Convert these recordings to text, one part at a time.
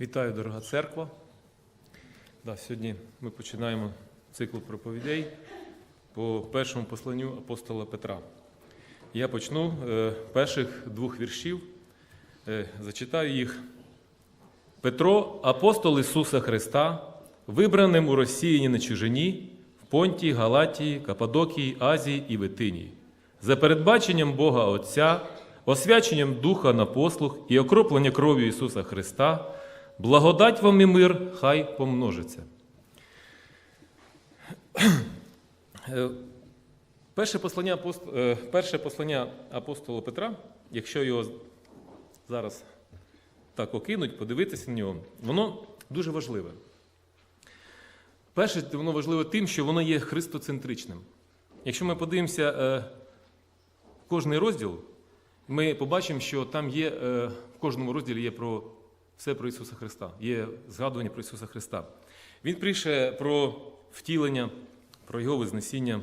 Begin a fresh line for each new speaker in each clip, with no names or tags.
Вітаю, дорога церква. Да, сьогодні ми починаємо цикл проповідей по першому посланню апостола Петра. Я почну е, перших двох віршів, е, зачитаю їх. Петро, апостол Ісуса Христа, вибраним у Росіяні на чужині, в Понтії, Галатії, Кападокії, Азії і Витинії, за передбаченням Бога Отця, освяченням Духа на послух і окроплення кров'ю Ісуса Христа, благодать вам і мир, хай помножиться. Е, Перше послання, апост- е, перше послання апостола Петра, якщо його зараз так окинуть, подивитися на нього, воно дуже важливе. Перше, воно важливе тим, що воно є христоцентричним. Якщо ми подивимося е, кожний розділ, ми побачимо, що там є е, в кожному розділі є про все про Ісуса Христа, є згадування про Ісуса Христа. Він пише про втілення, про Його Вознесіння.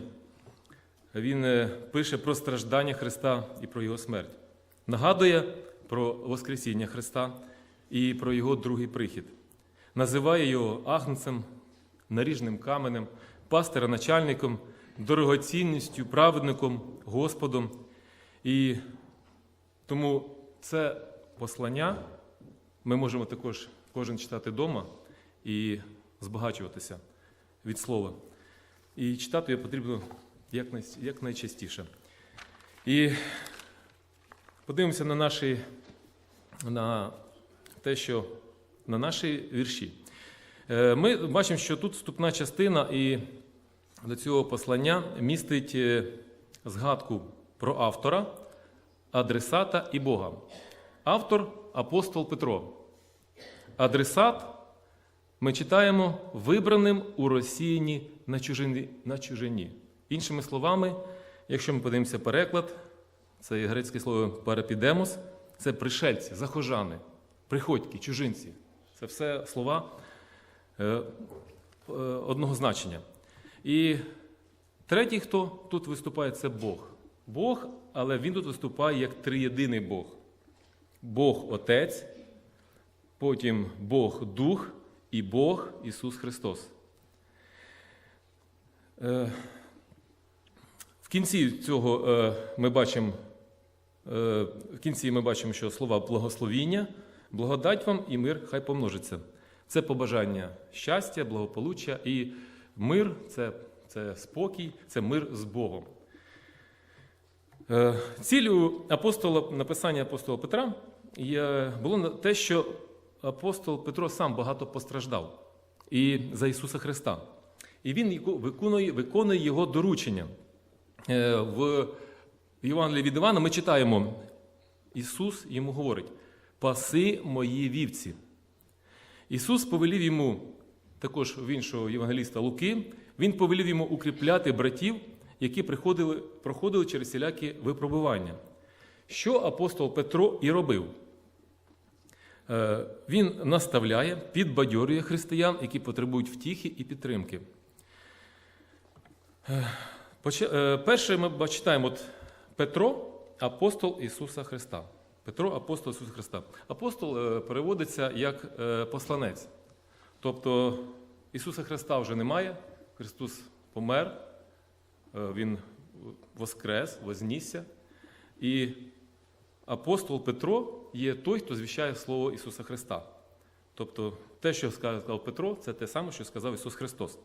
Він е, пише про страждання Христа і про Його смерть. Нагадує про Воскресіння Христа і про Його другий прихід. Називає його агнцем, наріжним каменем, пастиря-начальником, дорогоцінністю, праведником, Господом. І тому це послання ми можемо також кожен читати вдома і збагачуватися від слова. І читати його потрібно якнайчастіше. І подивимося на наші, на те, що на наші вірші. Е, Ми бачимо, що тут вступна частина і до цього послання містить е, згадку про автора, адресата і Бога. Автор апостол Петро. Адресат ми читаємо вибраним у Росіяні на чужині. на чужині. Іншими словами, якщо ми подивимося переклад, це є грецьке слово парапідемос, це пришельці, захожани, приходьки, чужинці. Це все слова е, е, одного значення. І третій, хто тут виступає, це Бог. Бог, але він тут виступає як триєдиний Бог. Бог Отець, потім Бог Дух і Бог Ісус Христос. Е, В кінці цього е, ми бачимо, е, в кінці ми бачимо, що слова благословіння, благодать вам і мир хай помножиться. Це побажання щастя, благополуччя і мир це, це спокій, це мир з Богом. Ціллю апостола, написання апостола Петра було те, що апостол Петро сам багато постраждав і за Ісуса Христа. І він виконує, виконує його доручення. Е, В Євангелії від Івана ми читаємо, Ісус йому говорить: паси мої вівці. Ісус повелів йому, також в іншого євангеліста Луки, він повелів йому укріпляти братів, які приходили, проходили через всілякі випробування. Що апостол Петро і робив? Е, Він наставляє, підбадьорює християн, які потребують втіхи і підтримки. Е, е, Перше ми читаємо от Петро, апостол Ісуса Христа. Петро, апостол Ісуса Христа. Апостол переводиться як посланець. Тобто Ісуса Христа вже немає, Христос помер, Він воскрес, вознісся. І апостол Петро є той, хто звіщає Слово Ісуса Христа. Тобто те, що сказав Петро, це те саме, що сказав Ісус Христос.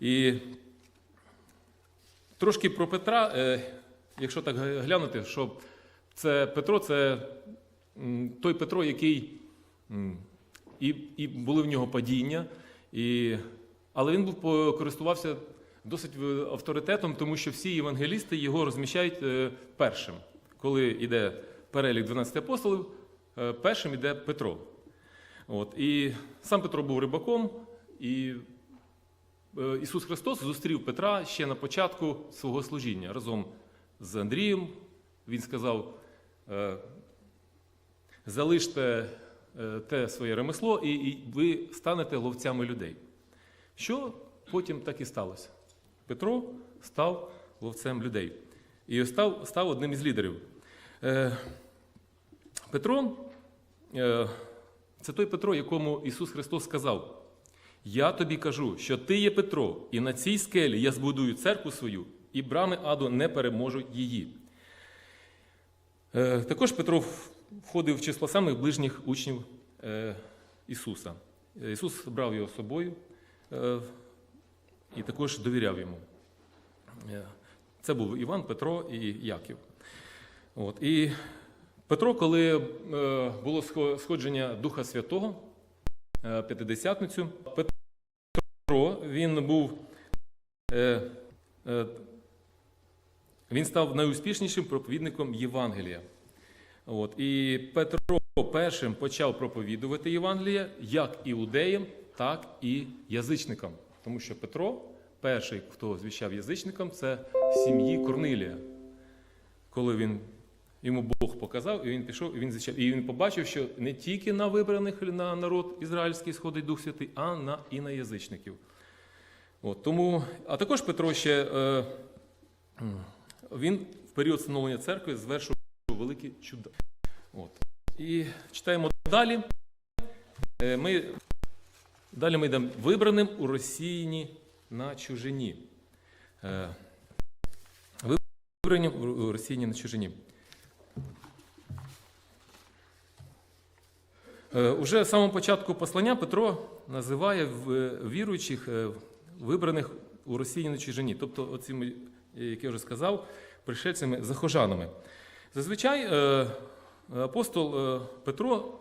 І трошки про Петра, е, якщо так глянути, що це Петро це той Петро, який і, і були в нього падіння, і, але він був користувався досить авторитетом, тому що всі євангелісти його розміщають е, першим. Коли йде перелік 12 апостолів, е, першим йде Петро. От, і сам Петро був рибаком, і е, Ісус Христос зустрів Петра ще на початку свого служіння разом з Андрієм. Він сказав: е, залиште те своє ремесло, і ви станете ловцями людей. Що потім так і сталося? Петро став ловцем людей і став, став одним із лідерів. Е, Петро е, Це той Петро, якому Ісус Христос сказав: Я тобі кажу, що ти є Петро, і на цій скелі я збудую церкву свою, і брами аду не переможуть її. Е, Також Петро входив в число самих ближніх учнів Ісуса. Ісус брав його з собою і також довіряв йому. Це був Іван, Петро і Яків. От. І Петро, коли е, було сходження Духа Святого, е, П'ятидесятницю, Петро він був. Е, він став найуспішнішим проповідником Євангелія. От. І Петро першим почав проповідувати Євангелія як іудеям, так і язичникам. Тому що Петро, перший, хто звіщав язичникам, це в сім'ї Корнилія. Коли він йому Бог показав, і він пішов, і він звіщав. І він побачив, що не тільки на вибраних на народ ізраїльський сходить Дух Святий, а на, і на язичників. От, тому, а також Петро ще е, він в період становлення церкви звершив великі чуда. От. І читаємо далі. Е, Ми, далі ми йдемо вибраним у розсіяні на чужині. Е, Вибрані у розсіяні на чужині. Уже з самого початку послання Петро називає віруючих е, вибраних у Росії на чужині, тобто оцими, е, як я вже сказав, пришельцями захожанами. Зазвичай е, апостол е, Петро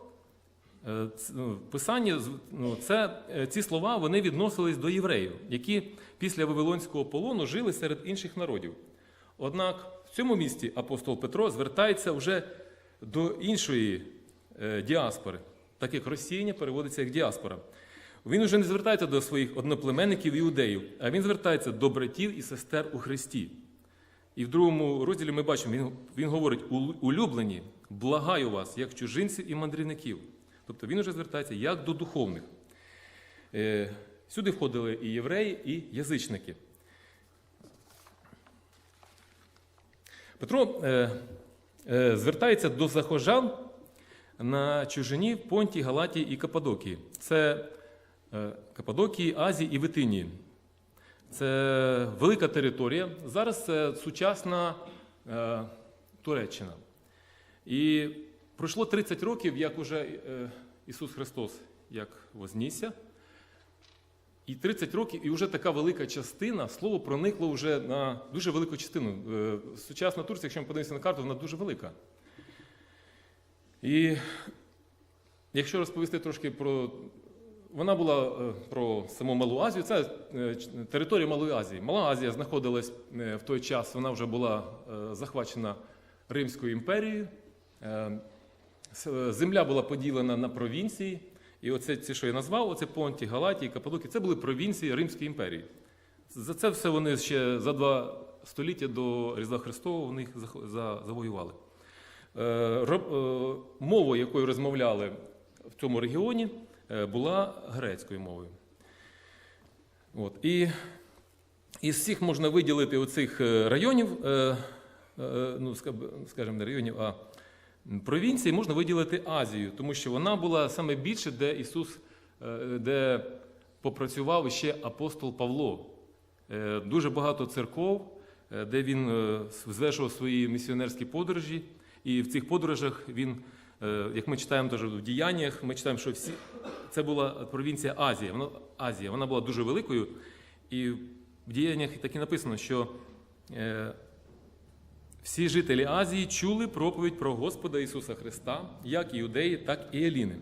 е, ну, в Писанні ну, це, е, ці слова вони відносились до євреїв, які після Вавилонського полону жили серед інших народів. Однак в цьому місті апостол Петро звертається вже до іншої е, діаспори, так як розсіяння переводиться як діаспора. Він вже не звертається до своїх одноплеменників іудеїв, а він звертається до братів і сестер у Христі. І в другому розділі ми бачимо, він, він говорить: улюблені, благаю вас, як чужинців і мандрівників. Тобто він вже звертається як до духовних. Е, Сюди входили і євреї, і язичники. Петро е, е, звертається до захожан на чужині в Понті, Галатії і Каппадокії. Це е, Каппадокії, Азії і Витинії. Це велика територія. Зараз це сучасна е, Туреччина. І пройшло 30 років, як уже е, Ісус Христос як вознісся. І 30 років, і вже така велика частина, слово проникло вже на дуже велику частину. Е, Сучасна Турція, якщо ми подивимося на карту, вона дуже велика. І якщо розповісти трошки про. Вона була е, про саму Малу Азію, це е, територія Малої Азії. Мала Азія знаходилась е, в той час, вона вже була захвачена Римською імперією. Земля була поділена на провінції. І оце, ці, що я назвав, оце Понті, Галатії, Каппадокії, це були провінції Римської імперії. За це все вони ще за два століття до Різдва Христового вони їх завоювали. Е, е, Мовою, якою розмовляли в цьому регіоні, е, була грецькою мовою. От. І із всіх можна виділити оцих районів, ну, скажімо, не районів, а провінцій, можна виділити Азію, тому що вона була саме більше, де Ісус, де попрацював ще апостол Павло. Дуже багато церков, де він звершував свої місіонерські подорожі, і в цих подорожах він, е, як ми читаємо теж в діяннях, ми читаємо, що всі це була провінція Азія. Вона, Азія. Вона була дуже великою, і в діяннях так і написано, що е, всі жителі Азії чули проповідь про Господа Ісуса Христа, як іудеї, так і еліни.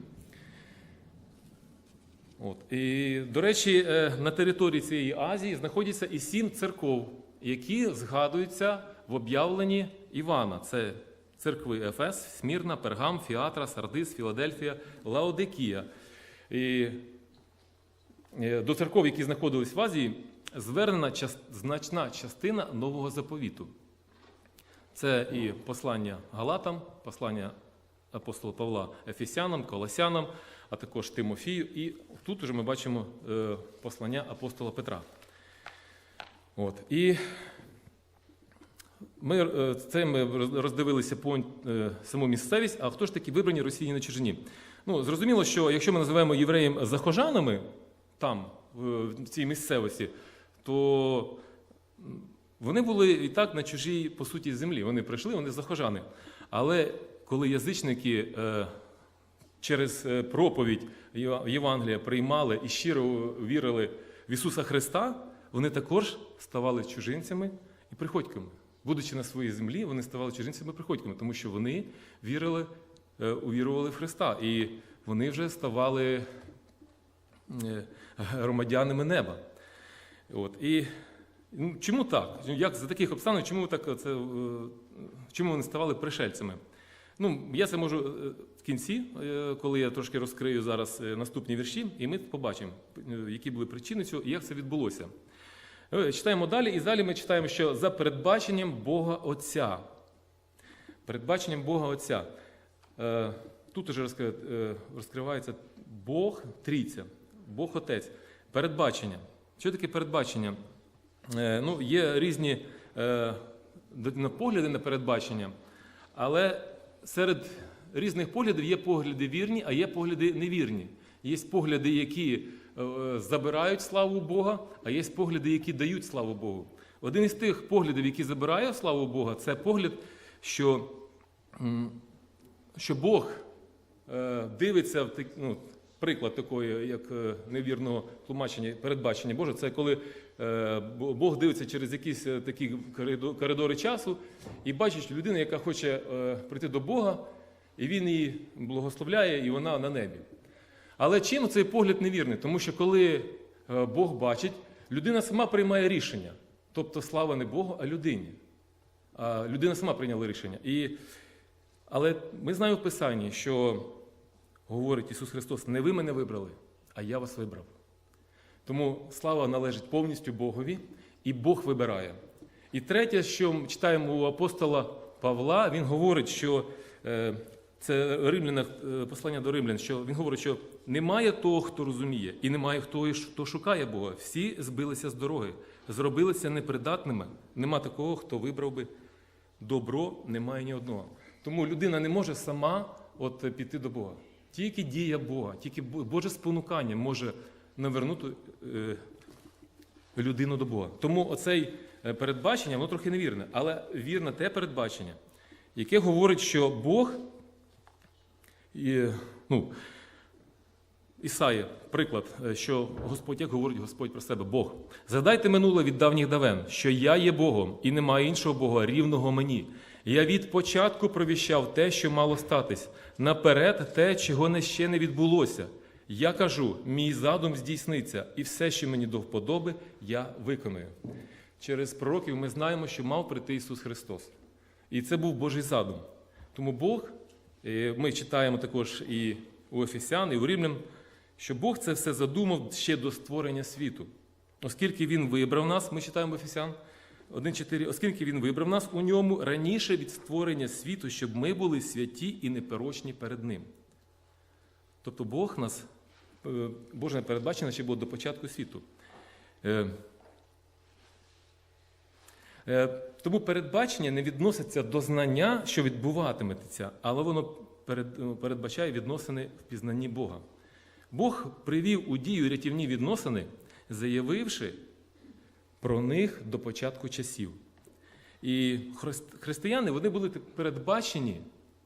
От. І, до речі, е, на території цієї Азії знаходяться і сім церков, які згадуються в об'явленні Івана. Це церкви Ефес, Смірна, Пергам, Фіатра, Сардис, Філадельфія, Лаодикія. І е, до церков, які знаходились в Азії, звернена значна частина нового заповіту. Це і послання Галатам, послання апостола Павла Ефесянам, Колосянам, а також Тимофію. І тут уже ми бачимо е, послання апостола Петра. От. І Ми е, це ми роздивилися по е, саму місцевість, а хто ж такі вибрані росіяни на чужині? Ну, зрозуміло, що якщо ми називаємо євреїв захожанами там, в цій місцевості, то вони були і так на чужій, по суті, землі. Вони прийшли, вони захожани. Але коли язичники е, через проповідь Євангелія приймали і щиро вірили в Ісуса Христа, вони також ставали чужинцями і приходьками. Будучи на своїй землі, вони ставали чужинцями приходьками, тому що вони вірили, е, увірували в Христа. І вони вже ставали е, громадянами неба. От. І ну, чому так? Як за таких обставин, чому так це, е, чому вони ставали пришельцями? Ну, я це можу в кінці, коли я трошки розкрию зараз наступні вірші, і ми побачимо, які були причини цього і як це відбулося. Е, Читаємо далі, і далі ми читаємо, що за передбаченням Бога Отця. Передбаченням Бога Отця. Е, Тут уже е, розкривається Бог Трійця, Бог Отець. Передбачення. Що таке передбачення? Ну, є різні погляди на передбачення, але серед різних поглядів є погляди вірні, а є погляди невірні. Є погляди, які забирають славу Бога, а є погляди, які дають славу Богу. Один із тих поглядів, який забирає славу Бога, це погляд, що, що Бог е, дивиться в ну, приклад такої, як е, невірного тлумачення, передбачення Боже, це коли е, Бог дивиться через якісь е, такі коридори часу і бачить що людина, яка хоче е, прийти до Бога, і він її благословляє, і вона на небі. Але чим цей погляд невірний? Тому що коли е, Бог бачить, людина сама приймає рішення. Тобто слава не Богу, а людині. Людина сама прийняла рішення. І, але ми знаємо в Писанні, що говорить Ісус Христос, не ви мене вибрали, а я вас вибрав. Тому слава належить повністю Богові, і Бог вибирає. І третє, що ми читаємо у апостола Павла, він говорить, що е, це римляна, е, послання до римлян, що він говорить, що немає того, хто розуміє, і немає хто, хто шукає Бога. Всі збилися з дороги, зробилися непридатними. Нема такого, хто вибрав би добро, немає ні одного. Тому людина не може сама от, піти до Бога. Тільки дія Бога, тільки Боже спонукання може навернути е, людину до Бога. Тому оцей е, передбачення, воно трохи невірне, але вірне те передбачення, яке говорить, що Бог, і, ну, Ісаї, приклад, е, що Господь, як говорить Господь про себе, Бог. Згадайте минуле від давніх давен, що я є Богом, і немає іншого Бога рівного мені. Я від початку провіщав те, що мало статись, наперед те, чого не ще не відбулося. Я кажу, мій задум здійсниться, і все, що мені до вподоби, я виконую. Через пророків ми знаємо, що мав прийти Ісус Христос. І це був Божий задум. Тому Бог, е, ми читаємо також і у Ефесян, і у Римлян, що Бог це все задумав ще до створення світу. Оскільки Він вибрав нас, ми читаємо Ефесян 1.4, оскільки Він вибрав нас у ньому раніше від створення світу, щоб ми були святі і непорочні перед Ним. Тобто Бог нас, е, Боже передбачено ще було до початку світу. Е, Е, Тому передбачення не відноситься до знання, що відбуватиметься, але воно ну, передбачає відносини в пізнанні Бога. Бог привів у дію рятівні відносини, заявивши про них до початку часів. І християни вони були передбачені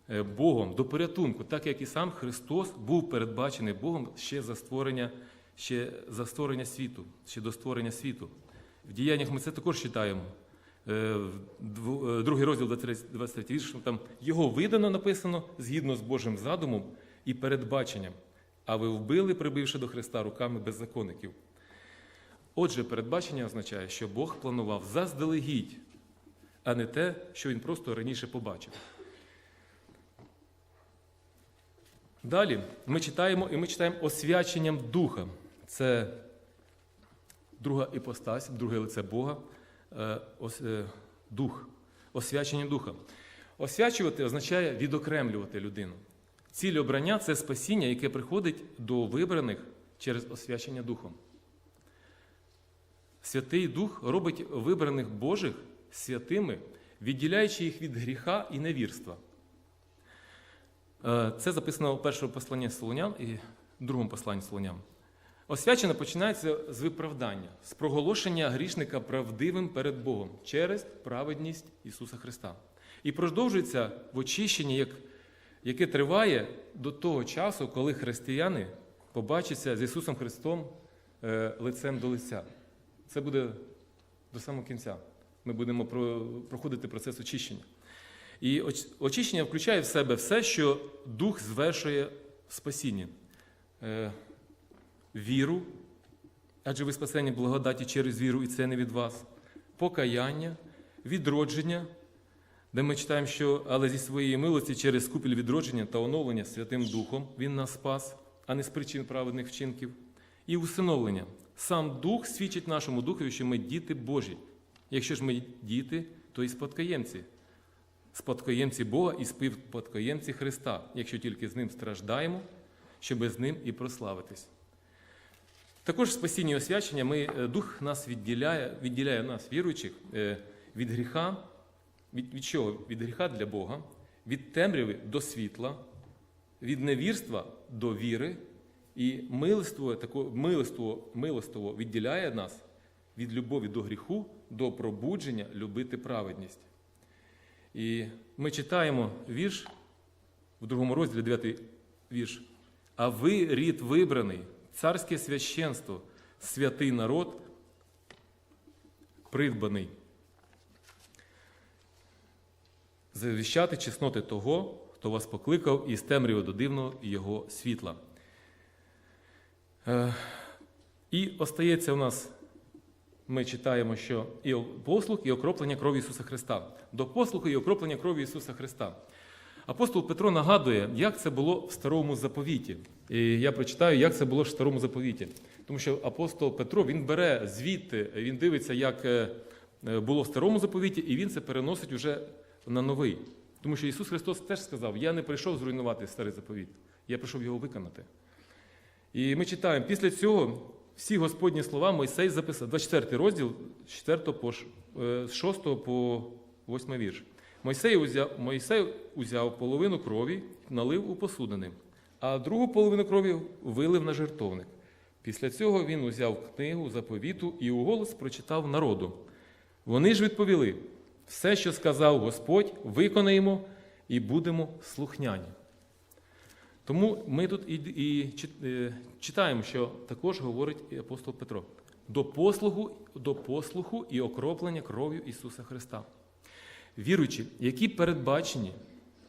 е, Богом до порятунку, так як і сам Христос був передбачений Богом ще за створення, ще за створення світу, ще до створення світу. В діяннях ми це також читаємо. Е, е, Другий розділ 23 23 вірш, там його видано написано згідно з Божим задумом і передбаченням, а ви вбили, прибивши до Христа руками беззаконників. Отже, передбачення означає, що Бог планував заздалегідь, а не те, що він просто раніше побачив. Далі ми читаємо і ми читаємо освяченням духа. Це друга іпостась, друге лице Бога, е, е, дух, освячення духа. Освячувати означає відокремлювати людину. Ціль обрання це спасіння, яке приходить до вибраних через освячення духом. Святий Дух робить вибраних Божих святими відділяючи їх від гріха і невірства. Е, Це записано у першому посланні Солонян і другому посланні Солонян. Освячення починається з виправдання, з проголошення грішника правдивим перед Богом через праведність Ісуса Христа. І продовжується в очищенні, як, яке триває до того часу, коли християни побачаться з Ісусом Христом е, лицем до лиця. Це буде до самого кінця. Ми будемо проходити процес очищення. І очищення включає в себе все, що Дух звершує в спасінні. Е, Віру, адже ви спасені благодаті через віру, і це не від вас, покаяння, відродження, де ми читаємо, що але зі своєї милості через купіль відродження та оновлення Святим Духом Він нас спас, а не з причин праведних вчинків, і усиновлення. Сам Дух свідчить нашому духові, що ми діти Божі. Якщо ж ми діти, то і спадкоємці. Спадкоємці Бога і співпадкоємці Христа, якщо тільки з ним страждаємо, щоби з ним і прославитись. Також в спасінні і освячення ми, е, Дух нас відділяє, відділяє нас, віруючих, е, від гріха, від, від чого? Від гріха для Бога, від темряви до світла, від невірства до віри, і милоство, тако, милоство, милоство відділяє нас від любові до гріху до пробудження любити праведність. І ми читаємо вірш в другому розділі, 9 вірш. А ви рід вибраний, царське священство, святий народ, придбаний. Завіщати чесноти того, хто вас покликав із темряви до дивного його світла. Е, І остається у нас ми читаємо, що і послуг, і окроплення крові Ісуса Христа. До послуху і окроплення крові Ісуса Христа. Апостол Петро нагадує, як це було в старому заповіті. І я прочитаю, як це було в старому заповіті. Тому що апостол Петро він бере звідти, він дивиться, як е, е, було в старому заповіті, і він це переносить уже на новий. Тому що Ісус Христос теж сказав: Я не прийшов зруйнувати старий заповіт, я прийшов його виконати. І ми читаємо, після цього всі Господні слова Мойсей записав, 24 розділ з 4 по е, з 6 по 8 вірш. Мойсей узяв, Мойсей узяв половину крові, налив у посудини, а другу половину крові вилив на жертовник. Після цього він узяв книгу заповіту і уголос прочитав народу. Вони ж відповіли: все, що сказав Господь, виконаємо і будемо слухняні. Тому ми тут і, і е, читаємо, що також говорить апостол Петро: до послугу, до послуху і окроплення кров'ю Ісуса Христа. Віруючі, які передбачені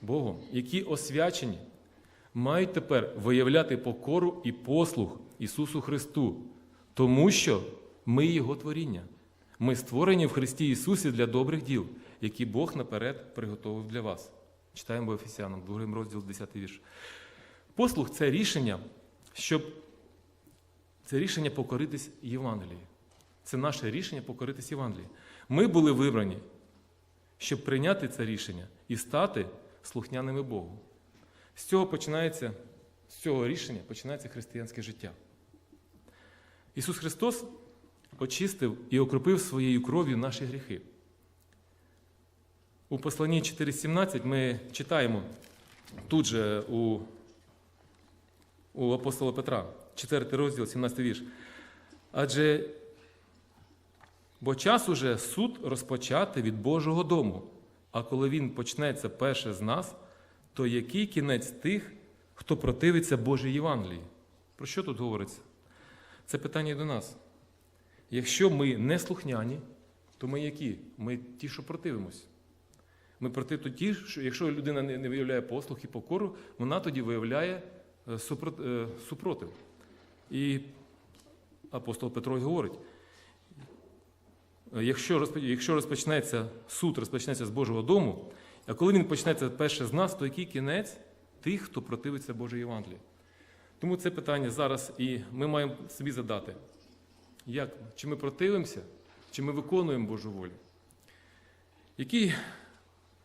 Богом, які освячені, мають тепер виявляти покору і послуг Ісусу Христу, тому що ми Його творіння. Ми створені в Христі Ісусі для добрих діл, які Бог наперед приготовив для вас. Читаємо Ефесянам, 2 розділ, 10 вірш. Послуг це рішення, щоб це рішення покоритись Євангелії. Це наше рішення покоритись Євангелії. Ми були вибрані, щоб прийняти це рішення і стати слухняними Богу. З цього починається, з цього рішення починається християнське життя. Ісус Христос очистив і окропив своєю кров'ю наші гріхи. У посланні 4.17 ми читаємо тут же у у апостола Петра, 4 розділ, 17 вірш. Адже бо час уже суд розпочати від Божого дому. А коли він почнеться перше з нас, то який кінець тих, хто противиться Божій Євангелії? Про що тут говориться? Це питання до нас. Якщо ми не слухняні, то ми які? Ми ті, що противимось. Ми проти ті, що якщо людина не виявляє послух і покору, вона тоді виявляє е, е, супротив. І апостол Петро говорить: е, якщо розпочнеться суд, розпочнеться з Божого дому, а коли він почнеться перше з нас, то який кінець тих, хто противиться Божій Євангелії? Тому це питання зараз і ми маємо собі задати, як, чи ми противимося, чи ми виконуємо Божу волю? Який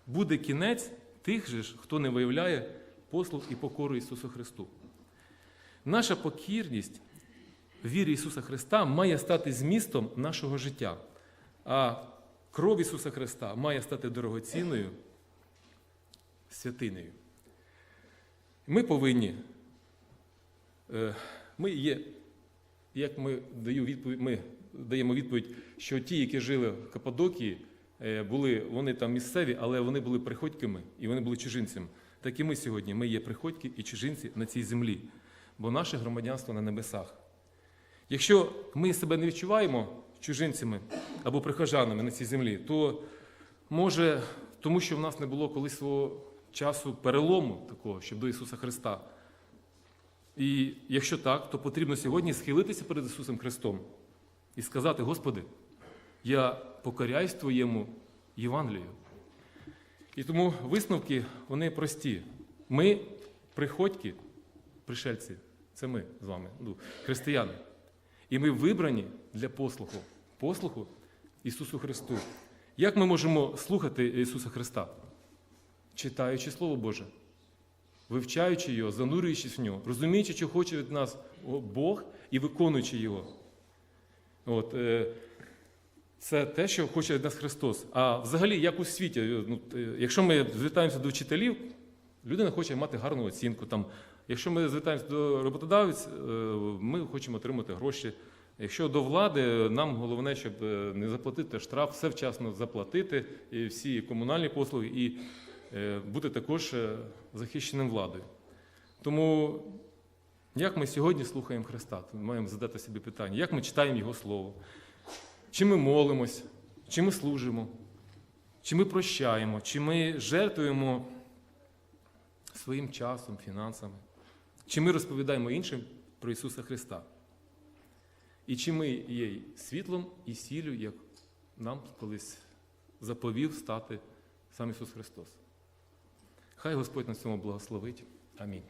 буде кінець тих же хто не виявляє послуг і покору Ісусу Христу. Наша покірність вірі Ісуса Христа має стати змістом нашого життя. А кров Ісуса Христа має стати дорогоцінною святинею. Ми повинні, е, ми є, як ми, даю відповідь, ми даємо відповідь, що ті, які жили в Каппадокії, е, були, вони там місцеві, але вони були приходьками і вони були чужинцями. Так і ми сьогодні, ми є приходьки і чужинці на цій землі, бо наше громадянство на небесах. Якщо ми себе не відчуваємо чужинцями або прихожанами на цій землі, то може, тому що в нас не було колись свого часу перелому такого, щоб до Ісуса Христа. І якщо так, то потрібно сьогодні схилитися перед Ісусом Христом і сказати: Господи, я покоряюсь Твоєму Євангелію. І тому висновки вони прості. Ми приходьки, пришельці, це ми з вами, ну, християни. І ми вибрані для послуху, послуху Ісусу Христу. Як ми можемо слухати Ісуса Христа? Читаючи Слово Боже, вивчаючи його, занурюючись в нього, розуміючи, що хоче від нас Бог і виконуючи його. От, е, це те, що хоче від нас Христос. А взагалі, як у світі, е, ну, е, якщо ми звертаємося до вчителів, людина хоче мати гарну оцінку. Там, якщо ми звертаємося до роботодавців, ми хочемо отримати гроші. Якщо до влади, нам головне, щоб не заплатити штраф, все вчасно заплатити, і всі комунальні послуги, і бути також е, захищеним владою. Тому як ми сьогодні слухаємо Христа? Ми маємо задати собі питання, як ми читаємо Його Слово, чи ми молимось, чи ми служимо, чи ми прощаємо, чи ми жертвуємо своїм часом, фінансами, чи ми розповідаємо іншим про Ісуса Христа. І чи ми є світлом і сіллю, як нам колись заповів стати сам Ісус Христос. Хай Господь на цьому благословить. Амінь.